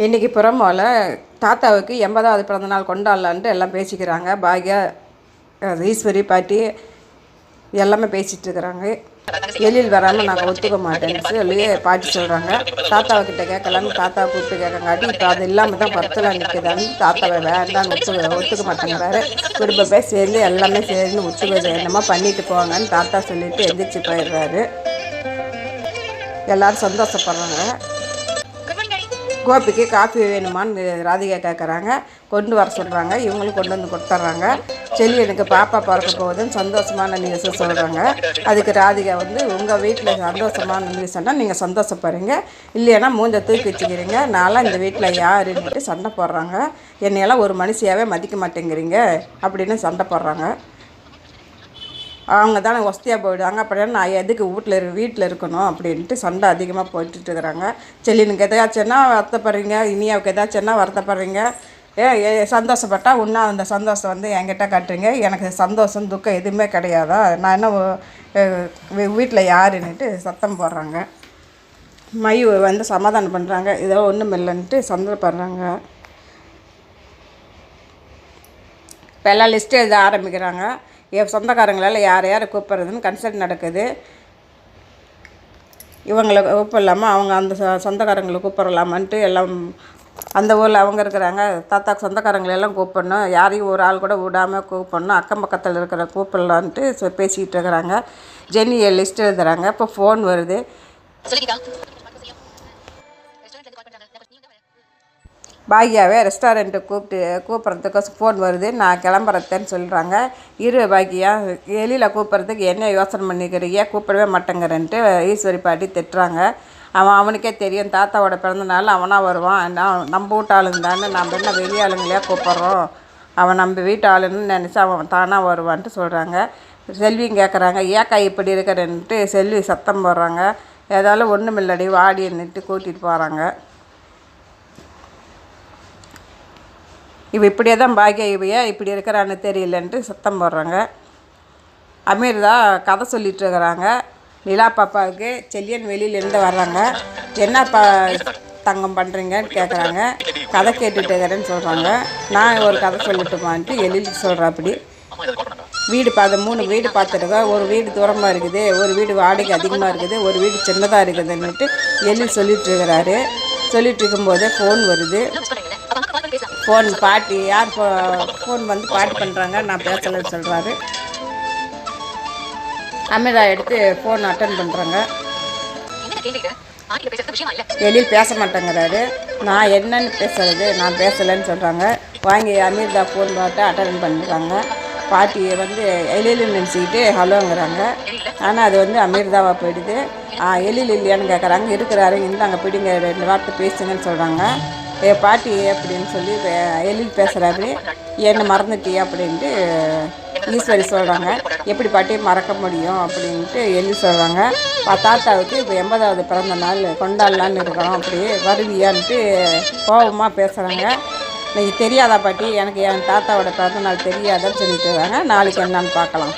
இன்றைக்கி புறம்போல தாத்தாவுக்கு எண்பதாவது பிறந்தநாள் கொண்டாடலான்ட்டு எல்லாம் பேசிக்கிறாங்க. பாக்யா அது ஈஸ்வரி பாட்டி எல்லாமே பேசிகிட்டு இருக்கிறாங்க எழில் வராமல் நாங்கள் ஒத்துக்க மாட்டேன்னு சொல்லி பாட்டி சொல்கிறாங்க தாத்தாவுக்கிட்ட கேட்கலான்னு தாத்தாவை கூப்பிட்டு கேட்கங்காட்டி இப்போ அது இல்லாமல் தான் பத்தில் நிற்குதான்னு தாத்தாவை வேண்டான்னு ஒத்துக்க ஒத்துக்க மாட்டேங்கிறாரு. குடும்ப சேர்ந்து எல்லாமே சேர்ந்து ஒத்துக்க என்னமோ பண்ணிட்டு போவாங்கன்னு தாத்தா சொல்லிட்டு எந்திரிச்சு போயிடுறாரு. எல்லோரும் சந்தோஷப்படுறாங்க. கோபிக்கு காஃபி வேணுமான்னு ராதிகா கேட்குறாங்க கொண்டு வர சொல்கிறாங்க இவங்களும் கொண்டு வந்து கொடுத்துட்றாங்க. செல்லி எனக்கு பாப்பா பிறக்க போகுதுன்னு சந்தோஷமான நியூஸை சொல்கிறாங்க அதுக்கு ராதிகா வந்து உங்கள் வீட்டில் சந்தோஷமான நியூஸ் சொன்னால் நீங்கள் சந்தோஷப்படுறீங்க. இல்லைன்னா மூஞ்ச தூக்கி வச்சுக்கிறீங்க. நான்லாம் இந்த வீட்டில் யாருன்னுட்டு சண்டை போடுறாங்க. என்னையெல்லாம் ஒரு மனுஷியாகவே மதிக்க மாட்டேங்கிறீங்க. அப்படின்னு சண்டை போடுறாங்க. அவங்க தானே ஒஸ்தியாக போயிடுவாங்க அப்படின்னா நான் எதுக்கு வீட்டில் இரு வீட்டில் இருக்கணும் அப்படின்ட்டு சண்டை அதிகமாக போட்டுட்டு இருக்கிறாங்க. செல்லினுக்கு எதாச்சுன்னா வருத்தப்படுறீங்க? இனியாவுக்கு எதாச்சுன்னா வருத்தப்படுறீங்க? ஏ ஏ சந்தோஷப்பட்டா இன்னும் அந்த சந்தோஷம் வந்து என்கிட்ட காட்டுறீங்க. எனக்கு சந்தோஷம் துக்கம் எதுவுமே கிடையாதா? நான் என்ன வீட்டில் யாருன்னுட்டு சத்தம் போடுறாங்க. மயு வந்து சமாதானம் பண்ணுறாங்க இதெல்லாம் ஒன்றும் இல்லைன்ட்டு சந்தோஷப்படுறாங்க இப்போ எல்லாம் லிஸ்ட்டு எழுத ஆரம்பிக்கிறாங்க. சொந்தக்காரங்களால் யார் யாரை கூப்பிட்றதுன்னு கன்சல்ட் நடக்குது. இவங்களை கூப்பிடலாமா? அவங்க அந்த சொந்தக்காரங்களை கூப்பிடலாமான்ட்டு எல்லாம் அந்த ஊரில் அவங்க இருக்கிறாங்க. தாத்தா சொந்தக்காரங்களெல்லாம் கூப்பிடணும். யாரையும் ஒரு ஆள் கூட விடாமல் கூப்பிடணும். அக்கம் பக்கத்தில் இருக்கிற கூப்பிடலான்ட்டு பேசிகிட்டு இருக்கிறாங்க. ஜென்னி லிஸ்ட் எழுதுறாங்க. இப்போ ஃபோன் வருது. பாக்யாவே ரெஸ்டாரண்ட்டு கூப்பிட்டு கூப்பிட்றதுக்கு ஃபோன் வருது. நான் கிளம்புறத்தேன்னு சொல்கிறாங்க இரு பாக்யா எலியில் கூப்பிட்றதுக்கு என்ன யோசனை பண்ணிக்கிறீங்க? கூப்பிடவே மாட்டேங்கிறன்ட்டு ஈஸ்வரி பாட்டி திட்டுறாங்க. அவன் அவனுக்கே தெரியும். தாத்தாவோட பிறந்த நாள் அவனாக வருவான். நான் நம்ம வீட்டு ஆளுங்க தானே. நம்ம என்ன வெளி கூப்பிட்றோம்? அவன் நம்ம வீட்டு ஆளுன்னு நினச்சி அவன் தானாக வருவான்ட்டு சொல்கிறாங்க செல்வியும் கேட்குறாங்க ஏக்கா இப்படி இருக்கிறன்ட்டு? செல்வி சத்தம் போடுறாங்க. ஏதாலும் ஒன்றும் இல்லடி வாடின்னுட்டு கூட்டிகிட்டு போகிறாங்க இவ இப்படியே தான் பாக்கிய இவையா? இப்படி இருக்கிறான்னு தெரியலன்ட்டு சத்தம் போடுறாங்க. அமீர் தான் கதை சொல்லிட்டு இருக்கிறாங்க. நிலா பாப்பாவுக்கு செல்லியன் வெளியிலேருந்து வர்றாங்க. என்னப்பா தங்கம் பண்ணுறீங்கன்னு கேட்குறாங்க கதை கேட்டுட்டு இருக்கிறேன்னு சொல்கிறாங்க நான் ஒரு கதை சொல்லட்டுமான்ட்டு எழில் சொல்கிறாப்படி அப்படி வீடு பார்த்து மூணு வீடு பார்த்துருக்கோம் ஒரு வீடு தூரமாக இருக்குது ஒரு வீடு வாடகை அதிகமாக இருக்குது ஒரு வீடு சின்னதாக இருக்குதுன்னுட்டு எழில் சொல்லிட்டு இருக்கிறாரு. சொல்லிட்டு இருக்கும்போதே ஃபோன் வருது. ஃபோன் பாட்டி யார் ஃபோன் வந்து பாட்டு பண்ணுறாங்க நான் பேசலைன்னு சொல்கிறாரு அமிர்தா எடுத்து ஃபோன் அட்டன் பண்ணுறாங்க என்ன எழில் பேச மாட்டேங்கிறாரு. நான் என்னன்னு பேசுறது நான் பேசலைன்னு சொல்கிறாங்க வாங்கி அமிர்தா ஃபோன் பார்த்து அட்டன் பண்ணுறாங்க பாட்டியை வந்து எழிலு நினச்சிக்கிட்டு ஹலோங்கிறாங்க. ஆனால் அது வந்து அமிர்தாவாக போயிடுது. எழில் இல்லையான்னு கேட்குறாங்க இருக்கிறாரு இந்தாங்க பிடிங்க ரெண்டு வார்த்தை பேசுங்கன்னு சொல்கிறாங்க என் பாட்டி அப்படின்னு சொல்லி எழில் பேசுகிறாரு என்னை மறந்துட்டியா அப்படின்ட்டு ஈஸ்வரி சொல்கிறாங்க எப்படி பாட்டி மறக்க முடியும் அப்படின்ட்டு எள்ளி சொல்கிறாங்க தாத்தாவுக்கு இப்போ எண்பதாவது பிறந்த நாள் கொண்டாடலான்னு இருக்கிறோம். அப்படி வருவியான்ட்டு கோபமாக பேசுகிறாங்க நீங்கள் தெரியாதா பாட்டி? எனக்கு என் தாத்தாவோட பிறந்த நாள் தெரியாதான்னு சொல்லிட்டு இருக்காங்க. நாளைக்கு என்னன்னு பார்க்கலாம்.